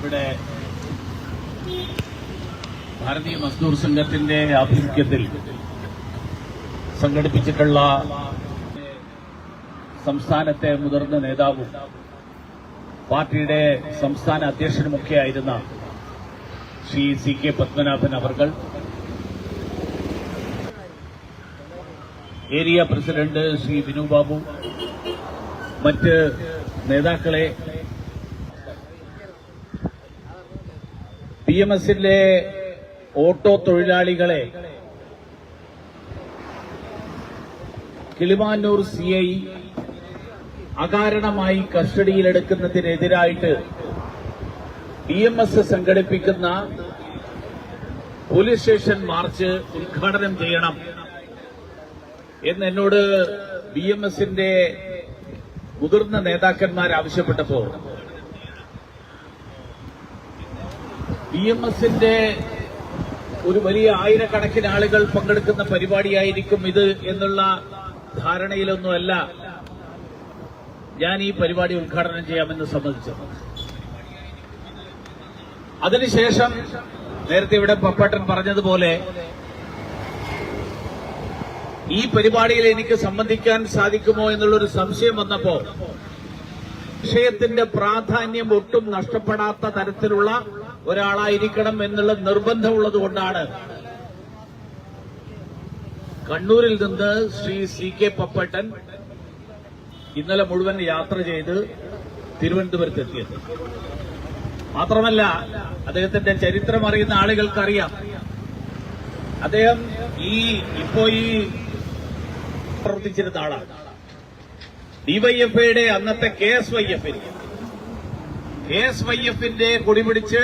ഇന്നിവിടെ ഭാരതീയ മസ്ദൂർ സംഘത്തിന്റെ ആഭിമുഖ്യത്തിൽ സംഘടിപ്പിച്ചിട്ടുള്ള സംസ്ഥാനത്തെ മുതിർന്ന നേതാവും പാർട്ടിയുടെ സംസ്ഥാന അധ്യക്ഷനുമൊക്കെയായിരുന്ന ശ്രീ സി കെ പത്മനാഭൻ അവർകൾ ഏരിയ പ്രസിഡന്റ് ശ്രീ വിനു ബാബു മറ്റ് നേതാക്കളെ പി എം എസിലെ ഓട്ടോ തൊഴിലാളികളെ കിളിമാനൂർ സി ഐ അകാരണമായി കസ്റ്റഡിയിലെടുക്കുന്നതിനെതിരായിട്ട് പി എം എസ് സംഘടിപ്പിക്കുന്ന പോലീസ് സ്റ്റേഷൻ മാർച്ച് ഉദ്ഘാടനം ചെയ്യണം എന്ന് എന്നോട് ബി എം എസിന്റെ മുതിർന്ന നേതാക്കന്മാർ ആവശ്യപ്പെട്ടപ്പോ ബി എം എസിന്റെ ഒരു വലിയ ആയിരക്കണക്കിന് ആളുകൾ പങ്കെടുക്കുന്ന പരിപാടിയായിരിക്കും ഇത് എന്നുള്ള ധാരണയിലൊന്നുമല്ല ഞാൻ ഈ പരിപാടി ഉദ്ഘാടനം ചെയ്യാമെന്ന് സംബന്ധിച്ചത് അതിനുശേഷം നേരത്തെ ഇവിടെ പപ്പട്ടൻ പറഞ്ഞതുപോലെ ഈ പരിപാടിയിൽ എനിക്ക് സംബന്ധിക്കാൻ സാധിക്കുമോ എന്നുള്ളൊരു സംശയം വന്നപ്പോ വിഷയത്തിന്റെ പ്രാധാന്യം ഒട്ടും നഷ്ടപ്പെടാത്ത തരത്തിലുള്ള ഒരാളായിരിക്കണം എന്നുള്ള നിർബന്ധമുള്ളത് കൊണ്ടാണ്. കണ്ണൂരിൽ നിന്ന് ശ്രീ സി കെ പപ്പട്ടൻ ഇന്നലെ മുഴുവൻ യാത്ര ചെയ്ത് തിരുവനന്തപുരത്തെത്തിയത് മാത്രമല്ല അദ്ദേഹത്തിന്റെ ചരിത്രം അറിയുന്ന ആളുകൾക്കറിയാം. അദ്ദേഹം ഈ ഇപ്പോ ഈ പ്രവർത്തിച്ചിരുന്ന ആളാണ്. ഡിവൈഎഫ്ഐയുടെ അന്നത്തെ കെ എസ് വൈ എഫിന് കെ എസ് വൈ എഫിന്റെ കൊടിപിടിച്ച്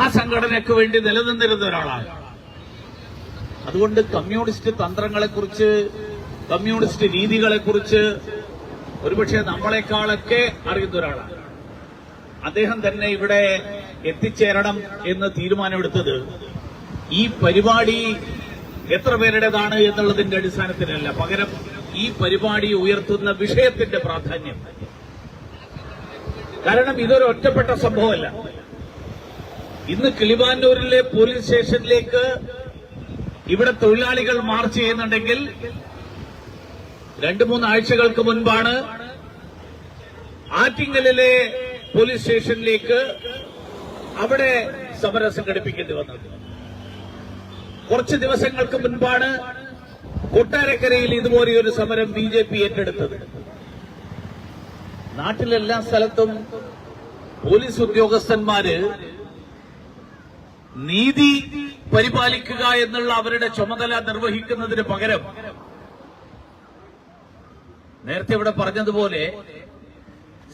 ആ സംഘടനയ്ക്ക് വേണ്ടി നിലനിന്നിരുന്ന ഒരാളാണ്. അതുകൊണ്ട് കമ്മ്യൂണിസ്റ്റ് തന്ത്രങ്ങളെക്കുറിച്ച് കമ്മ്യൂണിസ്റ്റ് രീതികളെക്കുറിച്ച് ഒരുപക്ഷെ നമ്മളെക്കാളൊക്കെ അറിയുന്ന ഒരാളാണ്. അദ്ദേഹം തന്നെ ഇവിടെ എത്തിച്ചേരണം എന്ന് തീരുമാനമെടുത്തത് ഈ പരിപാടി എത്ര പേരുടേതാണ് എന്നുള്ളതിന്റെ അടിസ്ഥാനത്തിലല്ല. പകരം ഈ പരിപാടി ഉയർത്തുന്ന വിഷയത്തിന്റെ പ്രാധാന്യം. കാരണം ഇതൊരു ഒറ്റപ്പെട്ട സംഭവമല്ല. ഇന്ന് കിളിമാനൂരിലെ പോലീസ് സ്റ്റേഷനിലേക്ക് ഇവിടെ തൊഴിലാളികൾ മാർച്ച് ചെയ്യുന്നുണ്ടെങ്കിൽ രണ്ടു മൂന്ന് ആഴ്ചകൾക്ക് മുൻപാണ് ആറ്റിങ്ങലിലെ പോലീസ് സ്റ്റേഷനിലേക്ക് അവിടെ സമരം സംഘടിപ്പിക്കേണ്ടി വന്നത്. കുറച്ച് ദിവസങ്ങൾക്ക് മുൻപാണ് കൊട്ടാരക്കരയിൽ ഇതുപോലെ ഒരു സമരം ബി ഏറ്റെടുത്തത്. നാട്ടിലെല്ലാ സ്ഥലത്തും പോലീസ് ഉദ്യോഗസ്ഥന്മാര് നീതി പരിപാലിക്കുക എന്നുള്ള അവരുടെ ചുമതല നിർവഹിക്കുന്നതിന് പകരം നേരത്തെ ഇവിടെ പറഞ്ഞതുപോലെ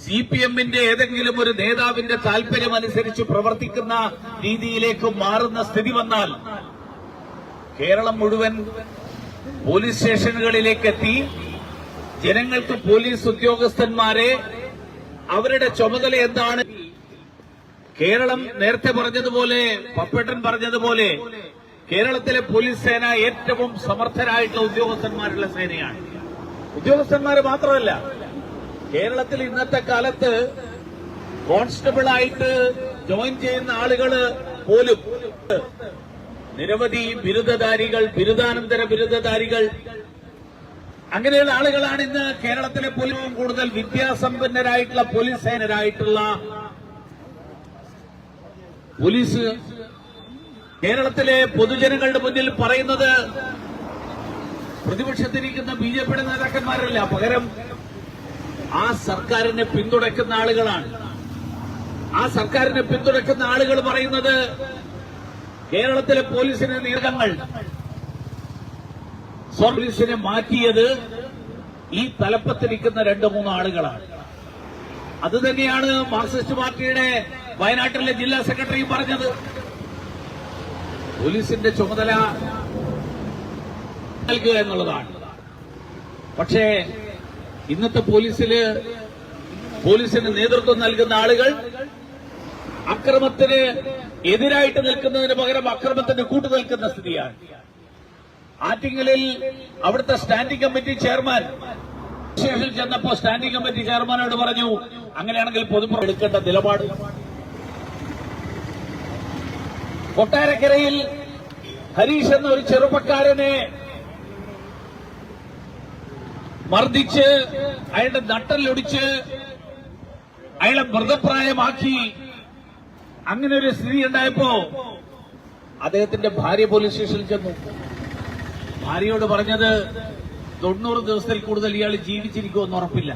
സി പി എമ്മിന്റെ ഏതെങ്കിലും ഒരു നേതാവിന്റെ താൽപര്യം അനുസരിച്ച് പ്രവർത്തിക്കുന്ന രീതിയിലേക്ക് മാറുന്ന സ്ഥിതി വന്നാൽ കേരളം മുഴുവൻ പോലീസ് സ്റ്റേഷനുകളിലേക്ക് എത്തി ജനങ്ങൾക്ക് പോലീസ് ഉദ്യോഗസ്ഥന്മാരെ അവരുടെ ചുമതല എന്താണ്? കേരളം നേരത്തെ പറഞ്ഞതുപോലെ പപ്പേട്ടൻ പറഞ്ഞതുപോലെ കേരളത്തിലെ പോലീസ് സേന ഏറ്റവും സമർത്ഥരായിട്ടുള്ള ഉദ്യോഗസ്ഥന്മാരുള്ള സേനയാണ്. ഉദ്യോഗസ്ഥന്മാർ മാത്രമല്ല കേരളത്തിൽ ഇന്നത്തെ കാലത്ത് കോൺസ്റ്റബിളായിട്ട് ജോയിൻ ചെയ്യുന്ന ആളുകൾ പോലും നിരവധി ബിരുദധാരികൾ ബിരുദാനന്തര ബിരുദധാരികൾ അങ്ങനെയുള്ള ആളുകളാണ് ഇന്ന് കേരളത്തിലെ പോലും കൂടുതൽ വിദ്യാസമ്പന്നരായിട്ടുള്ള പോലീസ് സേനരായിട്ടുള്ള പോലീസ്. കേരളത്തിലെ പൊതുജനങ്ങളുടെ മുന്നിൽ പറയുന്നത് പ്രതിപക്ഷത്തിരിക്കുന്ന ബി ജെ പിയുടെ നേതാക്കന്മാരല്ല പകരം ആ സർക്കാരിനെ പിന്തുണയ്ക്കുന്ന ആളുകളാണ്. ആ സർക്കാരിനെ പിന്തുണയ്ക്കുന്ന ആളുകൾ പറയുന്നത് കേരളത്തിലെ പോലീസിന്റെ നീക്കങ്ങൾ പോലീസിനെ മാറ്റിയത് ഈ തലപ്പത്തിരിക്കുന്ന രണ്ട് മൂന്ന് ആളുകളാണ്. അത് തന്നെയാണ് മാർക്സിസ്റ്റ് പാർട്ടിയുടെ വയനാട്ടിലെ ജില്ലാ സെക്രട്ടറി പറഞ്ഞത്. പോലീസിന്റെ ചുമതല നൽകുക എന്നുള്ളതാണ്. പക്ഷേ ഇന്നത്തെ പോലീസിൽ പോലീസിന് നേതൃത്വം നൽകുന്ന ആളുകൾ അക്രമത്തിന് എതിരായിട്ട് നിൽക്കുന്നതിന് പകരം അക്രമത്തിന് കൂട്ടു നിൽക്കുന്ന സ്ഥിതിയാണ്. ആറ്റിങ്ങലിൽ അവിടുത്തെ സ്റ്റാൻഡിംഗ് കമ്മിറ്റി ചെയർമാൻ സ്റ്റേഷനിൽ ചെന്നപ്പോ സ്റ്റാൻഡിംഗ് കമ്മിറ്റി ചെയർമാനോട് പറഞ്ഞു അങ്ങനെയാണെങ്കിൽ പൊതുപ്രവർത്തകർ എടുക്കേണ്ട നിലപാട്. കൊട്ടാരക്കരയിൽ ഹരീഷ് എന്ന ഒരു ചെറുപ്പക്കാരനെ മർദ്ദിച്ച് അയാളുടെ നട്ടലൊടിച്ച് അയാളെ മൃതപ്രായമാക്കി. അങ്ങനെ ഒരു സ്ഥിതി ഉണ്ടായപ്പോ അദ്ദേഹത്തിന്റെ ഭാര്യ പോലീസ് സ്റ്റേഷനിൽ ചെന്നു. ഭാര്യയോട് പറഞ്ഞത് തൊണ്ണൂറ് ദിവസത്തിൽ കൂടുതൽ ഇയാൾ ജീവിച്ചിരിക്കുമെന്ന് ഉറപ്പില്ല.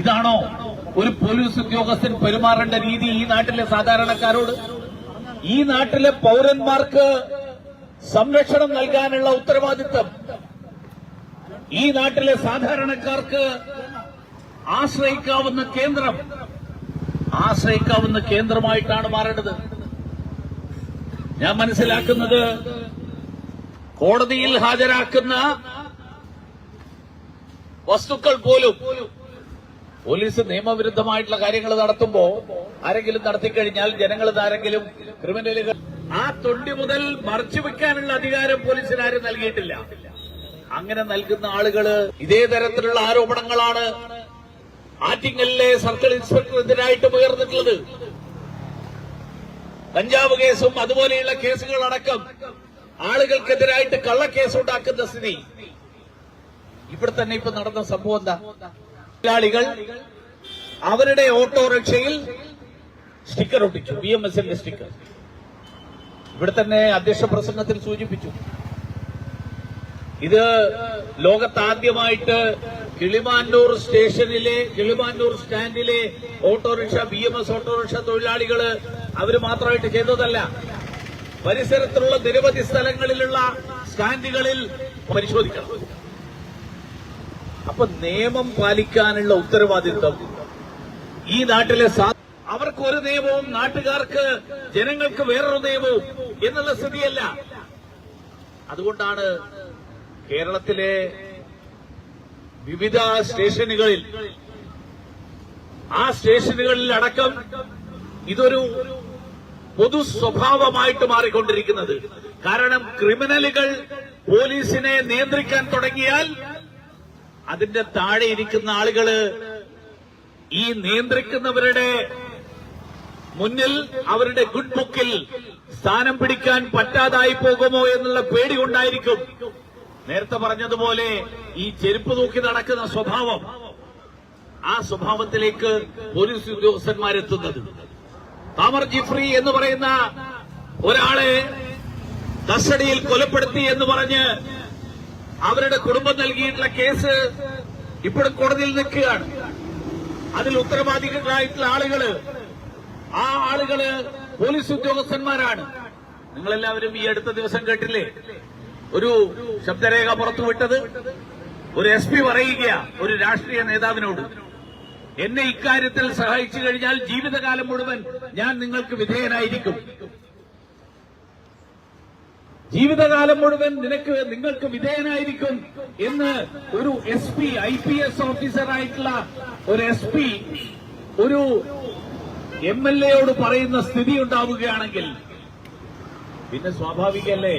ഇതാണോ ഒരു പോലീസ് ഉദ്യോഗസ്ഥൻ പെരുമാറേണ്ട രീതി ഈ നാട്ടിലെ സാധാരണക്കാരോട്? ഈ നാട്ടിലെ പൗരന്മാർക്ക് സംരക്ഷണം നൽകാനുള്ള ഉത്തരവാദിത്തം. ഈ നാട്ടിലെ സാധാരണക്കാർക്ക് ആശ്രയിക്കാവുന്ന കേന്ദ്രം. ആശ്രയിക്കാവുന്ന കേന്ദ്രമായിട്ടാണ് മാറേണ്ടത്. ഞാൻ മനസ്സിലാക്കുന്നത് കോടതിയിൽ ഹാജരാക്കുന്ന വസ്തുക്കൾ പോലും പോലീസ് നിയമവിരുദ്ധമായിട്ടുള്ള കാര്യങ്ങൾ നടത്തുമ്പോ ആരെങ്കിലും നടത്തിക്കഴിഞ്ഞാൽ ജനങ്ങൾ ആരെങ്കിലും ക്രിമിനലുകൾ ആ തൊണ്ടി മുതൽ മറച്ചു വെക്കാനുള്ള അധികാരം പോലീസിന് ആരും നൽകിയിട്ടില്ല. അങ്ങനെ നൽകുന്ന ആളുകൾ ഇതേ തരത്തിലുള്ള ആരോപണങ്ങളാണ് ആറ്റിങ്ങലിലെ സർക്കിൾ ഇൻസ്പെക്ടറെതിരായിട്ട് ഉയർന്നിട്ടുള്ളത്. കഞ്ചാവ് കേസും അതുപോലെയുള്ള കേസുകളടക്കം ആളുകൾക്കെതിരായിട്ട് കള്ളക്കേസ് ഉണ്ടാക്കുന്ന സ്ഥിതി. ഇവിടെ തന്നെ ഇപ്പൊ നടന്ന സംഭവം എന്താ? തൊഴിലാളികൾ അവരുടെ ഓട്ടോറിക്ഷയിൽ സ്റ്റിക്കർ ഒട്ടിച്ചു ബി എം എസിന്റെ സ്റ്റിക്കർ. ഇവിടെ തന്നെ അധ്യക്ഷ പ്രസംഗത്തിൽ സൂചിപ്പിച്ചു. ഇത് ലോകത്താദ്യമായിട്ട് കിളിമാനൂർ സ്റ്റേഷനിലെ Kilimanoor സ്റ്റാൻഡിലെ autorickshaw B M S autorickshaw തൊഴിലാളികൾ അവർ മാത്രമായിട്ട് ചെയ്തതല്ല. പരിസരത്തുള്ള നിരവധി സ്ഥലങ്ങളിലുള്ള സ്റ്റാൻഡുകളിൽ പരിശോധിക്കണം. അപ്പൊ നിയമം പാലിക്കാനുള്ള ഉത്തരവാദിത്വം ഈ നാട്ടിലെ അവർക്ക് ഒരു നിയമവും നാട്ടുകാർക്ക് ജനങ്ങൾക്ക് വേറൊരു നിയമവും എന്നുള്ള സ്ഥിതിയല്ല. അതുകൊണ്ടാണ് കേരളത്തിലെ വിവിധ സ്റ്റേഷനുകളിൽ ആ സ്റ്റേഷനുകളിൽ അടക്കം ഇതൊരു പൊതു സ്വഭാവമായിട്ട് മാറിക്കൊണ്ടിരിക്കുന്നത്. കാരണം ക്രിമിനലുകൾ പോലീസിനെ നിയന്ത്രിക്കാൻ തുടങ്ങിയാൽ അതിന്റെ താഴെ ഇരിക്കുന്ന ആളുകൾ ഈ നിയന്ത്രിക്കുന്നവരുടെ മുന്നിൽ അവരുടെ ഗുഡ് ബുക്കിൽ സ്ഥാനം പിടിക്കാൻ പറ്റാതായി പോകുമോ എന്നുള്ള പേടി കൊണ്ടായിരിക്കും. നേരത്തെ പറഞ്ഞതുപോലെ ഈ ചെരുപ്പ് തൂക്കി നടക്കുന്ന സ്വഭാവം ആ സ്വഭാവത്തിലേക്ക് പോലീസ് ഉദ്യോഗസ്ഥന്മാരെത്തുന്നത്. താമർ ജിഫ്രി എന്ന് പറയുന്ന ഒരാളെ കസ്റ്റഡിയിൽ കൊലപ്പെടുത്തി എന്ന് പറഞ്ഞ് അവരുടെ കുടുംബം നൽകിയിട്ടുള്ള കേസ് ഇപ്പോഴും കോടതിയിൽ നിൽക്കുകയാണ്. അതിൽ ഉത്തരവാദികളായിട്ടുള്ള ആളുകൾ ആ ആളുകൾ പോലീസ് ഉദ്യോഗസ്ഥന്മാരാണ്. നിങ്ങളെല്ലാവരും ഈ അടുത്ത ദിവസം കേട്ടില്ലേ? ഒരു ശബ്ദരേഖ പുറത്തുവിട്ടത്. ഒരു എസ് പി പറയുക ഒരു രാഷ്ട്രീയ നേതാവിനോട്. എന്നെ ഇക്കാര്യത്തിൽ സഹായിച്ചു കഴിഞ്ഞാൽ ജീവിതകാലം മുഴുവൻ ഞാൻ നിങ്ങൾക്ക് വിധേയനായിരിക്കും. ജീവിതകാലം മുഴുവൻ നിനക്ക് നിങ്ങൾക്ക് വിധേയനായിരിക്കും എന്ന് ഒരു S P I P S ഓഫീസറായിട്ടുള്ള ഒരു എസ് പി ഒരു എം എൽ എയോട് പറയുന്ന സ്ഥിതി ഉണ്ടാവുകയാണെങ്കിൽ പിന്നെ സ്വാഭാവികല്ലേ?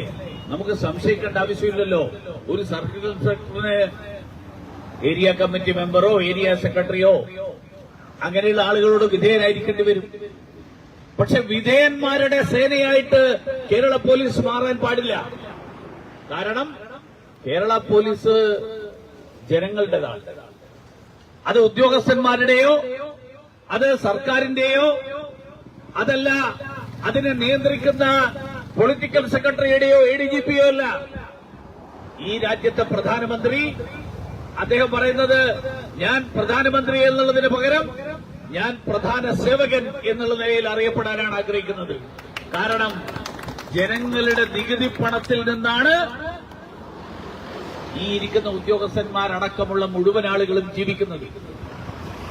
നമുക്ക് സംശയിക്കേണ്ട ആവശ്യമില്ലല്ലോ. ഒരു സർക്കിൾ ഇൻസ്പെക്ടറിന് ഏരിയ കമ്മിറ്റി മെമ്പറോ ഏരിയ സെക്രട്ടറിയോ അങ്ങനെയുള്ള ആളുകളോട് വിധേയനായിരിക്കേണ്ടി വരും. പക്ഷെ വിധേയന്മാരുടെ സേനയായിട്ട് കേരള പോലീസ് മാറാൻ പാടില്ല. കാരണം കേരള പോലീസ് ജനങ്ങളുടേതാണ്. അത് ഉദ്യോഗസ്ഥന്മാരുടെയോ അത് സർക്കാരിന്റെയോ അതല്ല അതിനെ നിയന്ത്രിക്കുന്ന പൊളിറ്റിക്കൽ സെക്രട്ടറിയുടെയോ എ ഡി ജി പിയോ അല്ല. ഈ രാജ്യത്തെ പ്രധാനമന്ത്രി അദ്ദേഹം പറയുന്നത് ഞാൻ പ്രധാനമന്ത്രി എന്നുള്ളതിന് പകരം ഞാൻ പ്രധാന സേവകൻ എന്നുള്ള നിലയിൽ അറിയപ്പെടാനാണ് ആഗ്രഹിക്കുന്നത്. കാരണം ജനങ്ങളുടെ നികുതി പണത്തിൽ നിന്നാണ് ഈ ഇരിക്കുന്ന ഉദ്യോഗസ്ഥന്മാരടക്കമുള്ള മുഴുവൻ ആളുകളും ജീവിക്കുന്നത്.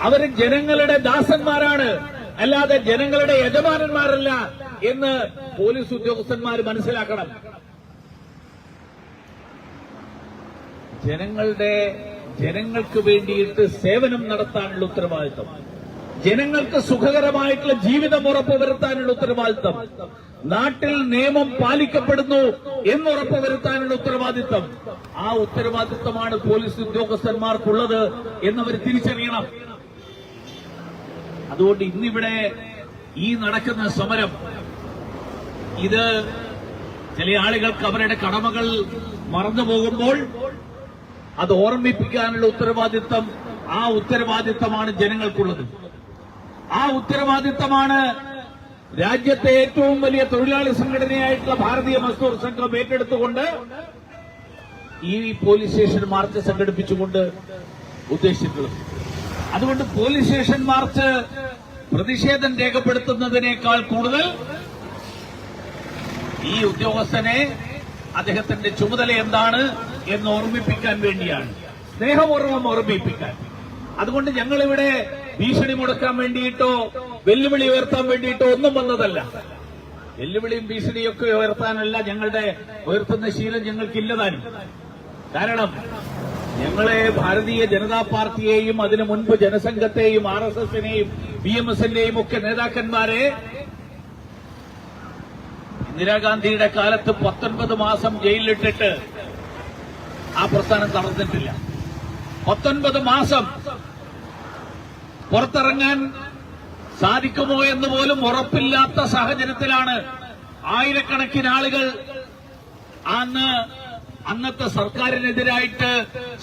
അവർ ജനങ്ങളുടെ ദാസന്മാരാണ്. അല്ലാതെ ജനങ്ങളുടെ യജമാനന്മാരല്ല എന്ന് പോലീസ് ഉദ്യോഗസ്ഥന്മാർ മനസ്സിലാക്കണം. ജനങ്ങളുടെ ജനങ്ങൾക്ക് വേണ്ടിയിട്ട് സേവനം നടത്താനുള്ള ഉത്തരവാദിത്തം. ജനങ്ങൾക്ക് സുഖകരമായിട്ടുള്ള ജീവിതം ഉറപ്പുവരുത്താനുള്ള ഉത്തരവാദിത്തം. നാട്ടിൽ നിയമം പാലിക്കപ്പെടുന്നു എന്നുറപ്പ് വരുത്താനുള്ള ഉത്തരവാദിത്തം. ആ ഉത്തരവാദിത്തമാണ് പോലീസ് ഉദ്യോഗസ്ഥന്മാർക്കുള്ളത് എന്നവർ തിരിച്ചറിയണം. അതുകൊണ്ട് ഇന്നിവിടെ ഈ നടക്കുന്ന സമരം ഇത് ചില ആളുകൾക്ക് അവരുടെ കടമകൾ മറന്നു പോകുമ്പോൾ അത് ഓർമ്മിപ്പിക്കാനുള്ള ഉത്തരവാദിത്തം ആ ഉത്തരവാദിത്തമാണ് ജനങ്ങൾക്കുള്ളത്. ആ ഉത്തരവാദിത്തമാണ് രാജ്യത്തെ ഏറ്റവും വലിയ തൊഴിലാളി സംഘടനയായിട്ടുള്ള ഭാരതീയ മസ്ദൂർ സംഘം ഏറ്റെടുത്തുകൊണ്ട് ഈ പോലീസ് സ്റ്റേഷൻ മാർച്ച് സംഘടിപ്പിച്ചുകൊണ്ട് ഉദ്ദേശിച്ചിട്ടുള്ളത്. അതുകൊണ്ട് പോലീസ് സ്റ്റേഷൻ മാർച്ച് പ്രതിഷേധം രേഖപ്പെടുത്തുന്നതിനേക്കാൾ കൂടുതൽ ഈ ഉദ്യോഗസ്ഥനെ അദ്ദേഹത്തിന്റെ ചുമതല എന്താണ് എന്ന് ഓർമ്മിപ്പിക്കാൻ വേണ്ടിയാണ്. സ്നേഹപൂർവം ഓർമ്മിപ്പിക്കാൻ. അതുകൊണ്ട് ഞങ്ങളിവിടെ ഭീഷണി മുടക്കാൻ വേണ്ടിയിട്ടോ വെല്ലുവിളി ഉയർത്താൻ വേണ്ടിയിട്ടോ ഒന്നും വന്നതല്ല. വെല്ലുവിളിയും ഭീഷണിയൊക്കെ ഉയർത്താനല്ല ഞങ്ങളുടെ ഉയർത്തുന്ന ശീലം ഞങ്ങൾക്കില്ലതാനും. കാരണം ഞങ്ങളെ ഭാരതീയ ജനതാ പാർട്ടിയെയും അതിനു മുൻപ് ജനസംഘത്തെയും ആർ എസ് എസിനെയും ബി എം എസിന്റെയും ഒക്കെ നേതാക്കന്മാരെ ഇന്ദിരാഗാന്ധിയുടെ കാലത്ത് പത്തൊൻപത് മാസം ജയിലിലിട്ടിട്ട് ആ പ്രസ്ഥാനം തളർന്നിട്ടില്ല. പത്തൊൻപത് മാസം പുറത്തിറങ്ങാൻ സാധിക്കുമോ എന്ന് പോലും ഉറപ്പില്ലാത്ത സാഹചര്യത്തിലാണ് ആയിരക്കണക്കിന് ആളുകൾ അന്ന് അന്നത്തെ സർക്കാരിനെതിരായിട്ട്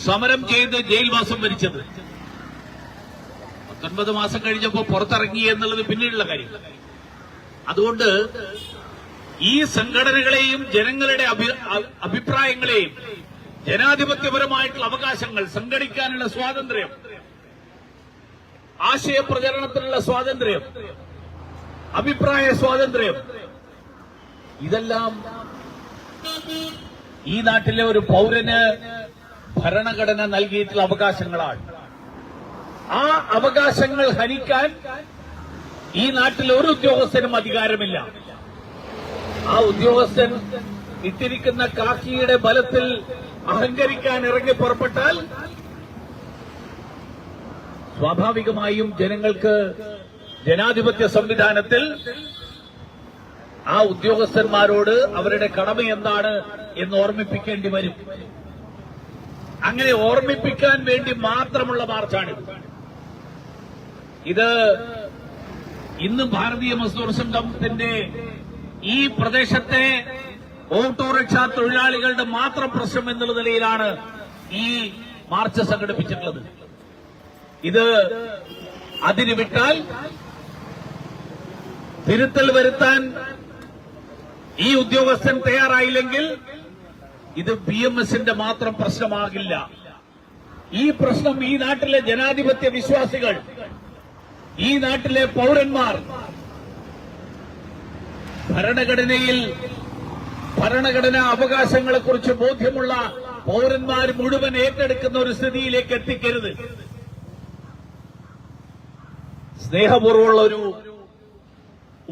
സമരം ചെയ്ത് ജയിൽവാസം ഭരിച്ചത്. പത്തൊൻപത് മാസം കഴിഞ്ഞപ്പോ പുറത്തിറങ്ങി എന്നുള്ളത് പിന്നീടുള്ള കാര്യം. അതുകൊണ്ട് ഈ സംഘടനകളെയും ജനങ്ങളുടെ അഭിപ്രായങ്ങളെയും ജനാധിപത്യപരമായിട്ടുള്ള അവകാശങ്ങൾ സംഘടിക്കാനുള്ള സ്വാതന്ത്ര്യം. ആശയപ്രചരണത്തിനുള്ള സ്വാതന്ത്ര്യം. അഭിപ്രായ സ്വാതന്ത്ര്യം. ഇതെല്ലാം ഈ നാട്ടിലെ ഒരു പൗരന് ഭരണഘടന നൽകിയിട്ടുള്ള അവകാശങ്ങളാണ്. ആ അവകാശങ്ങൾ ഹനിക്കാൻ ഈ നാട്ടിൽ ഒരു ഉദ്യോഗസ്ഥനും അധികാരമില്ല. ആ ഉദ്യോഗസ്ഥൻ ഇട്ടിരിക്കുന്ന കാക്കിയുടെ ബലത്തിൽ അഹങ്കരിക്കാൻ ഇറങ്ങി പുറപ്പെട്ടാൽ സ്വാഭാവികമായും ജനങ്ങൾക്ക് ജനാധിപത്യ സംവിധാനത്തിൽ ആ ഉദ്യോഗസ്ഥന്മാരോട് അവരുടെ കടമ എന്താണ് എന്ന് ഓർമ്മിപ്പിക്കേണ്ടി വരും. അങ്ങനെ ഓർമ്മിപ്പിക്കാൻ വേണ്ടി മാത്രമുള്ള മാർച്ചാണിത്. ഇത് ഇന്ന് ഭാരതീയ മസ്ദൂർ സംഘത്തിന്റെ ഈ പ്രദേശത്തെ ഓട്ടോറിക്ഷ തൊഴിലാളികളുടെ മാത്രം പ്രശ്നം എന്നുള്ള നിലയിലാണ് ഈ മാർച്ച് സംഘടിപ്പിച്ചിട്ടുള്ളത്. ഇത് അതിന് വിട്ടാൽ തിരുത്തൽ വരുത്താൻ ഈ ഉദ്യോഗസ്ഥൻ തയ്യാറായില്ലെങ്കിൽ ഇത് ബി എം എസിന്റെ മാത്രം പ്രശ്നമാകില്ല. ഈ പ്രശ്നം ഈ നാട്ടിലെ ജനാധിപത്യ വിശ്വാസികൾ ഈ നാട്ടിലെ പൗരന്മാർ ഭരണഘടനയിൽ ഭരണഘടനാ അവകാശങ്ങളെക്കുറിച്ച് ബോധ്യമുള്ള പൗരന്മാർ മുഴുവൻ ഏറ്റെടുക്കുന്ന ഒരു സ്ഥിതിയിലേക്ക് എത്തിക്കരുത്. സ്നേഹപൂർവമുള്ള ഒരു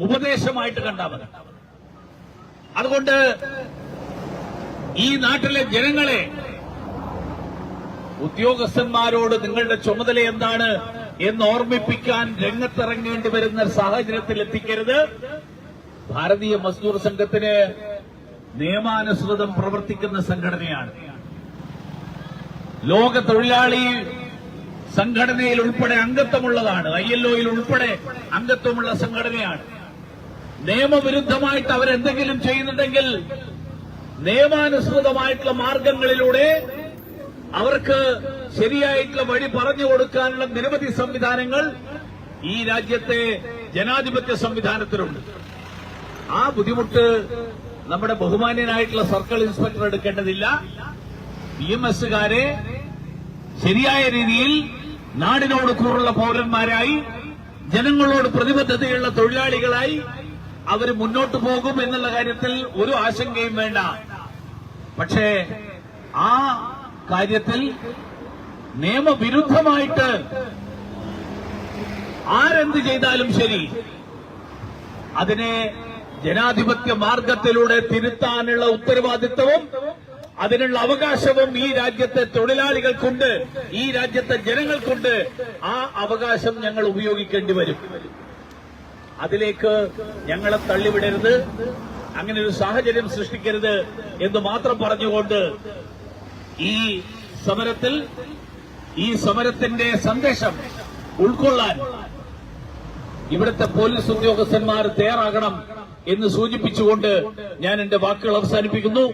ഉപദേശമായിട്ട് കണ്ടാൽ മതി. അതുകൊണ്ട് ഈ നാട്ടിലെ ജനങ്ങളെ ഉദ്യോഗസ്ഥന്മാരോട് നിങ്ങളുടെ ചുമതല എന്താണ് എന്ന് ഓർമ്മിപ്പിക്കാൻ രംഗത്തിറങ്ങേണ്ടി വരുന്ന സാഹചര്യത്തിൽ എത്തിക്കരുത്. ഭാരതീയ മസ്ദൂർ സംഘത്തിന് നിയമാനുസൃതം പ്രവർത്തിക്കുന്ന സംഘടനയാണ്. ലോക തൊഴിലാളി സംഘടനയിൽ ഉൾപ്പെടെ അംഗത്വമുള്ളതാണ്. ഐ എൽ ഒയിൽ ഉൾപ്പെടെ അംഗത്വമുള്ള സംഘടനയാണ്. നിയമവിരുദ്ധമായിട്ട് അവരെന്തെങ്കിലും ചെയ്യുന്നുണ്ടെങ്കിൽ നിയമാനുസൃതമായിട്ടുള്ള മാർഗങ്ങളിലൂടെ അവർക്ക് ശരിയായിട്ടുള്ള വഴി പറഞ്ഞു കൊടുക്കാനുള്ള നിരവധി സംവിധാനങ്ങൾ ഈ രാജ്യത്തെ ജനാധിപത്യ സംവിധാനത്തിലുണ്ട്. ആ ബുദ്ധിമുട്ട് നമ്മുടെ ബഹുമാന്യനായിട്ടുള്ള സർക്കിൾ ഇൻസ്പെക്ടർ എടുക്കേണ്ടതില്ല. ബി എം എസുകാരെ ശരിയായ രീതിയിൽ നാടിനോട് കൂറുള്ള പൌരന്മാരായി ജനങ്ങളോട് പ്രതിബദ്ധതയുള്ള തൊഴിലാളികളായി അവർ മുന്നോട്ട് പോകും എന്നുള്ള കാര്യത്തിൽ ഒരു ആശങ്കയും വേണ്ട. പക്ഷേ ആ കാര്യത്തിൽ നിയമവിരുദ്ധമായിട്ട് ആരെന്ത് ചെയ്താലും ശരി. അതിനെ ജനാധിപത്യ മാർഗത്തിലൂടെ തിരുത്താനുള്ള ഉത്തരവാദിത്വവും അതിനുള്ള അവകാശവും ഈ രാജ്യത്തെ തൊഴിലാളികൾക്കുണ്ട് ഈ രാജ്യത്തെ ജനങ്ങൾക്കുണ്ട്. ആ അവകാശം ഞങ്ങൾ ഉപയോഗിക്കേണ്ടി വരും. അതിലേക്ക് ഞങ്ങളെ തള്ളിവിടരുത്. അങ്ങനെ ഒരു സാഹചര്യം സൃഷ്ടിക്കരുത് എന്ന് മാത്രം പറഞ്ഞുകൊണ്ട് ഈ സമരത്തിൽ ഈ സമരത്തിന്റെ സന്ദേശം ഉൾക്കൊള്ളാൻ ഇവിടുത്തെ പോലീസ് ഉദ്യോഗസ്ഥന്മാർ തയ്യാറാകണം. എന്ന് സൂചിപ്പിച്ചുകൊണ്ട് ഞാൻ എന്റെ വാക്കുകൾ അവസാനിപ്പിക്കുന്നു.